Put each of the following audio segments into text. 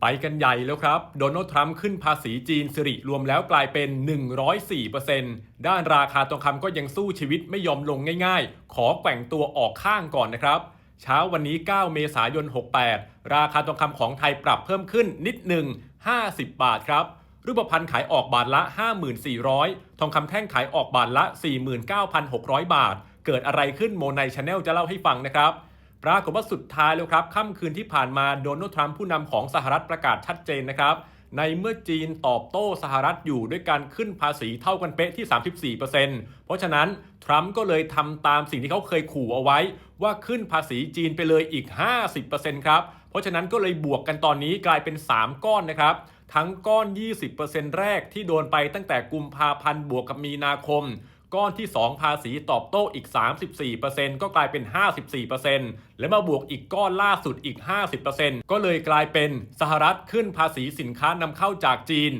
ไปกันใหญ่แล้วครับ โดนัลด์ทรัมป์ขึ้นภาษีจีนสิริรวมแล้วกลายเป็น 104%ด้านราคาทองคำก็ยังสู้ชีวิตไม่ยอมลงง่ายๆ ขอแกว่งตัวออกข้างก่อนนะครับ เช้าวันนี้ 9 เมษายน 68 ราคาทองคำของไทยปรับเพิ่มขึ้นนิดหนึ่ง 50 บาทครับ รูปพรรณขายออกบาทละ 5400 ทองคำแท่งขายออกบาทละ 49,600 บาท เกิดอะไรขึ้นโมไนชาแนลจะเล่าให้ฟังนะครับ ปรากฏว่าสุดท้ายแล้วครับค่ำคืนที่ผ่านมาโดนัลด์ทรัมป์ผู้นำของสหรัฐประกาศชัดเจนนะครับ ในเมื่อจีนตอบโต้สหรัฐอยู่ด้วยการขึ้นภาษีเท่ากันเป๊ะที่ 34%เพราะฉะนั้นทรัมป์ก็เลยทำตามสิ่งที่เขาเคยขู่เอาไว้ ว่าขึ้นภาษีจีนไปเลยอีก 50%ครับ เพราะฉะนั้นก็เลยบวกกันตอนนี้กลายเป็น 3 ก้อนนะครับทั้งก้อน 20%แรกที่โดนไปตั้งแต่กุมภาพันธ์บวกกับมีนาคม ก้อนที่ 2 ภาษีตอบโต้อีก 34%ก็กลายเป็น 54%และมาบวกอีกก้อนล่าสุดอีก 50%ก็เลยกลายเป็นสหรัฐขึ้นภาษีสินค้านำเข้าจากจีน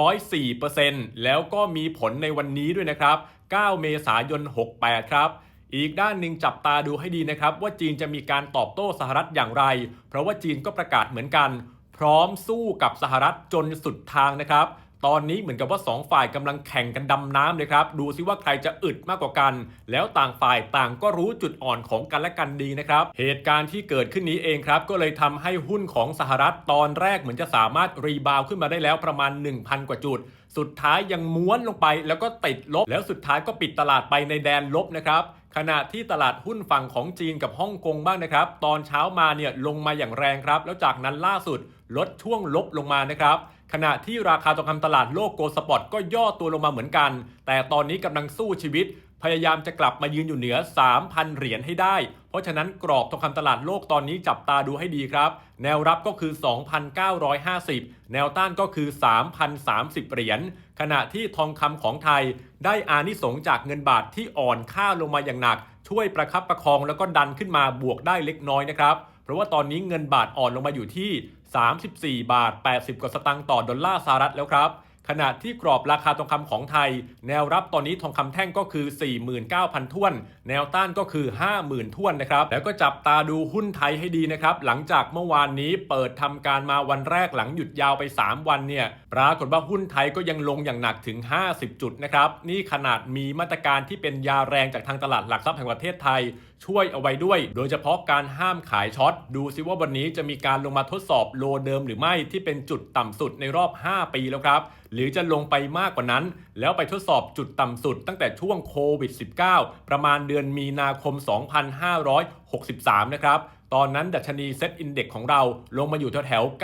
104%แล้วก็มีผลในวันนี้ด้วยนะครับ 9 เมษายน 68 ครับอีกด้านหนึ่งจับตาดูให้ดีนะครับ ว่าจีนจะมีการตอบโต้สหรัฐอย่างไร เพราะว่าจีนก็ประกาศเหมือนกัน พร้อมสู้กับสหรัฐจนสุดทางนะครับ ตอนนี้เหมือนกับว่า 2 ฝ่ายกำลังแข่งกันดำน้ำเลยครับ ดูซิว่าใครจะอึดมากกว่ากัน แล้วต่างฝ่ายต่างก็รู้จุดอ่อนของกันและกันดีนะครับ เหตุการณ์ที่เกิดขึ้นนี้เองครับ ก็เลยทำให้หุ้นของสหรัฐตอนแรกเหมือนจะสามารถรีบาวขึ้นมาได้แล้วประมาณ 1,000 กว่าจุด สุดท้ายยังม้วนลงไปแล้วก็ติดลบ แล้วสุดท้ายก็ปิดตลาดไปในแดนลบนะครับขณะที่ตลาดหุ้นฝั่งของจีนกับฮ่องกงบ้างนะครับ ตอนเช้ามาเนี่ยลงมาอย่างแรงครับ แล้วจากนั้นล่าสุดลดช่วงลบลงมานะครับ ขณะที่ราคาทองคำตลาดโลกโกลสปอตก็ย่อตัวลงมาเหมือนกัน แต่ตอนนี้กำลังสู้ชีวิต พยายามจะกลับมายืนอยู่เหนือ 3,000 เหรียญให้ได้ เพราะฉะนั้นกรอบทองคำตลาดโลกตอนนี้จับตาดูให้ดีครับ แนวรับก็คือ 2,950 แนวต้านก็คือ 3,030 เหรียญ ขณะที่ทองคำของไทย ได้อานิสงจากเงินบาทที่อ่อนค่าลงมาอย่างหนัก ช่วยประคับประคองแล้วก็ดันขึ้นมาบวกได้เล็กน้อยนะครับ เพราะว่าตอนนี้เงินบาทอ่อนลงมาอยู่ที่ 34 บาท 80 กว่าสตางค์ต่อดอลลาร์สหรัฐแล้วครับ ขณะที่กรอบราคาทองคำของไทย แนวรับตอนนี้ทองคำแท่งก็คือ 49,000ท้วน แนวต้านก็คือ 50,000ท้วนนะครับแล้วก็จับตาดูหุ้นไทยให้ดีนะครับหลังจากเมื่อวานนี้เปิดทำการมาวันแรกหลังหยุดยาวไป 3 วันเนี่ยปรากฏว่าหุ้นไทยก็ยังลงอย่างหนักถึง 50 จุดนะครับนี่ขนาดมีมาตรการที่เป็นยาแรงจากทางตลาดหลักทรัพย์แห่งประเทศไทย ช่วยเอาไว้ด้วย โดยเฉพาะการห้ามขายช็อตดูซิว่าวันนี้จะมีการลงมาทดสอบโลเดิมหรือไม่ที่เป็นจุดต่ำสุดในรอบ 5 ปีแล้วครับ หรือจะลงไปมากกว่านั้น แล้วไปทดสอบจุดต่ำสุดตั้งแต่ช่วงโควิด -19 ประมาณเดือนมีนาคม 2563 นะครับ ตอนนั้นดัชนีเซ็ตอินเด็กของเราลงมาอยู่แถวๆ